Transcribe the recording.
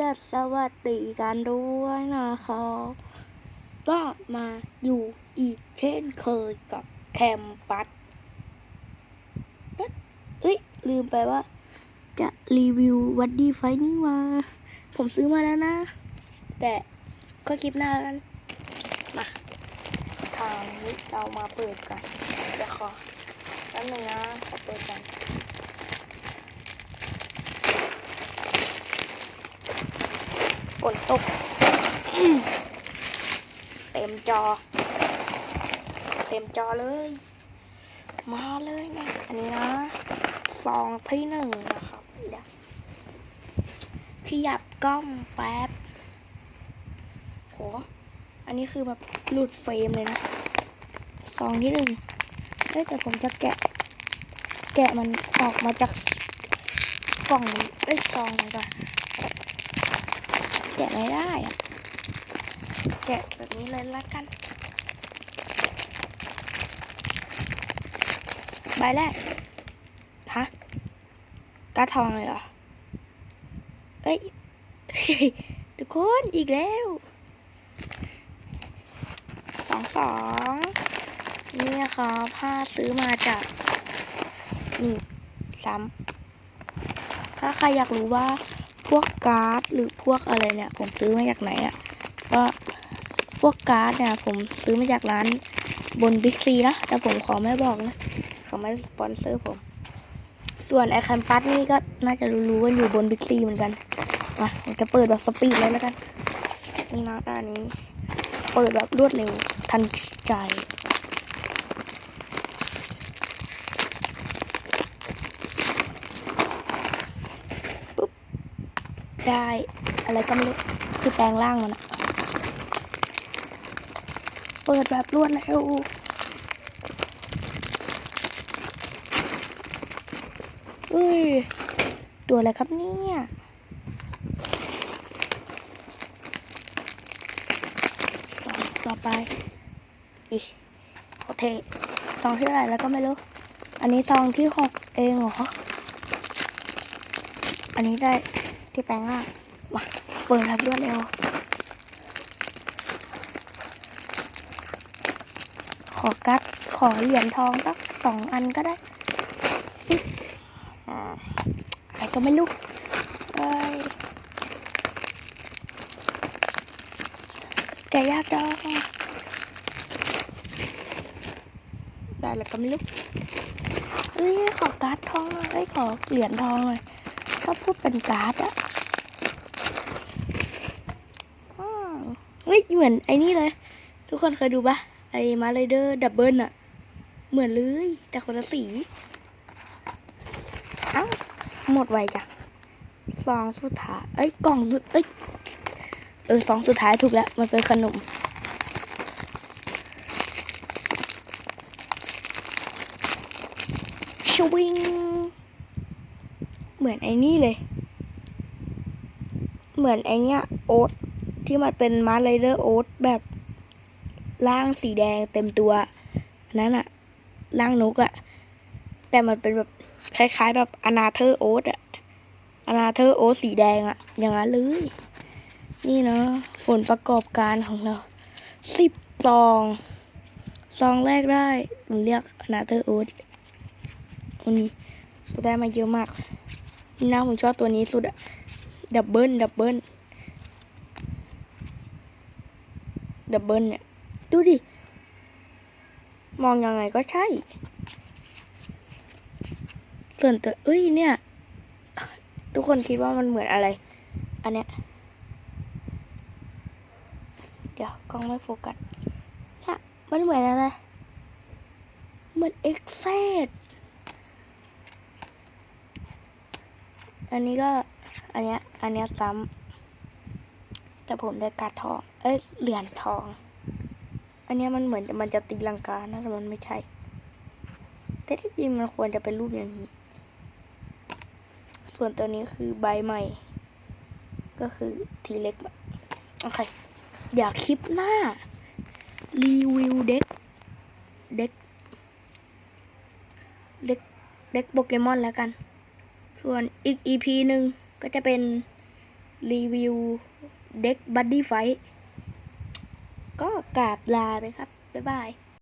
ดัสสวัสดีกันด้วยนะครับก็มาอยู่อีกเช่นเคยกับแคมปัสเอ๊ะเอ้ย ลืมไปว่า จะรีวิววัดดีไฟนี่มา ผมซื้อมาแล้วนะ แต่ก็คลิปหน้ากัน มาทางนี้เรามาเปิดกันเดี๋ยวขอแป๊บนึงนะขอเปิดกัน ฝนตก เต็มจอ เต็มจอเลย มาเลยนะอันนี้นะซองที่หนึ่งนะครับเดี๋ยวขยับกล้องแป๊บโหอันนี้คือแบบหลุดเฟรมเลยนะซองที่หนึ่งเอ้ยแต่ผมจะแกะ แกะมันออกมาจากกล่องนี้เอ้ยซองมันก่อน กะไม่ได้อะแกะแบบนี้เลยละกัน ใบแรก ฮะกาทองเลยเหรอ เอ้ย ทุกคนอีกแล้ว สองสองเนี่ยครับผ้าซื้อมาจาก นี่ ซ้ำถ้าใครอยากรู้ว่าพว การ์ดหรือพวกอะไรเนี่ย ผมซื้อมาจากไหนอะ่ะก็พวกการ์ดเนี่ยผมซื้อมาจากร้านบนบิ๊กซีนะ แต่ผมขอไม่บอกนะเขาไม่สปอนเซอร์ผม ส่วนไอคันปัสนี่ก็น่าจะรู้ๆว่าอยู่บนบิ๊กซีเหมือนกันมาผมจะเปิดแบบสปีดเลยแล้วกันนี่นะด้านนี้ เปิดแบบรวดเร็วทันใจ ได้ อะไรก็ไม่รู้คือแปลงร่างมันอะเปิดแบบรวดเร็วเอ้ย ตัวอะไรครับเนี่ยต่อต่อไป อีโอเคซองที่เท่าไหร่แล้วก็ไม่รู้ อันนี้ซองที่หกเองเหรอ อันนี้ได้ ที่แปลงร่างมาเปิดแบบรวดเร็ว ขอกัดขอเหรียญทองสักสองอันก็ได้อุ๊ยอ่าอะไรก็ไม่รู้เอ้ยแกยากจังได้แล้วก็ไม่รู้เอ้ยขอการ์ดทองเอ้ยขอเหรียญทองหน่อย ถ้าพูดเป็นการ์ดอะอ้าวเฮ้ยเหมือนไอ้นี่เลย ทุกคนเคยดูปะไอ้มาไรเดอร์ดับเบิลอะเหมือนเลย แต่คนละสีเอ้าหมดไวจังซองสุดท้าย เอ้ยกล่องสุดเอ้ยเออซองสุดท้ายถูกแล้ว มันเป็นขนมชวิง มือนไอ้นี่เลย เหมือนไอเนี้ยโอ๊ตที่มันเป็นมาร์ไรเดอร์โอ๊ตแบบร่างสีแดงเต็มตัวอันนั้นอะร่างนกอะแต่มันเป็นแบบคล้ายๆ แบบอนาเธอร์โอ๊ตอะอนาเธอร์โอ๊ตสีแดงอะอย่างนั้นเลย นี่เนาะผลประกอบการของเราสิบซองซองแรกได้ผมเรียกอนาเธอร์โอ๊ตคนนี้ได้มาเยอะมาก นี่นะผมชอบตัวนี้สุดอะดับเบิลดับเบิลดับเบิลเนี่ย ดูดิ มองยังไงก็ใช่ ส่วนตัวเอ้ยเนี่ย ทุกคนคิดว่ามันเหมือนอะไร อันเนี้ย เดี๋ยวกล้องไม่โฟกัสเนี่ยมันเหมือนอะไร เหมือนเอ็กเซด อันนี้ก็ อันเนี้ย อันเนี้ยซ้ำแต่ผมได้การ์ดทอง เอ้ย เหรียญทอง อันเนี้ยมันเหมือนมันจะตีลังกานะแต่มันไม่ใช่ แต่ที่จริงมันควรจะเป็นรูปอย่างนี้ ส่วนตัวนี้คือใบใหม่ ก็คือทีเล็กโอเคเดี๋ยวคลิปหน้า รีวิวเด็ก เด็ก เด็ก เด็กโปเกมอนแล้วกัน ส่วนอีก EP หนึ่งก็จะเป็นรีวิวเด็กบัดดี้ไฟก็กราบลาไปครับ บ๊ายบาย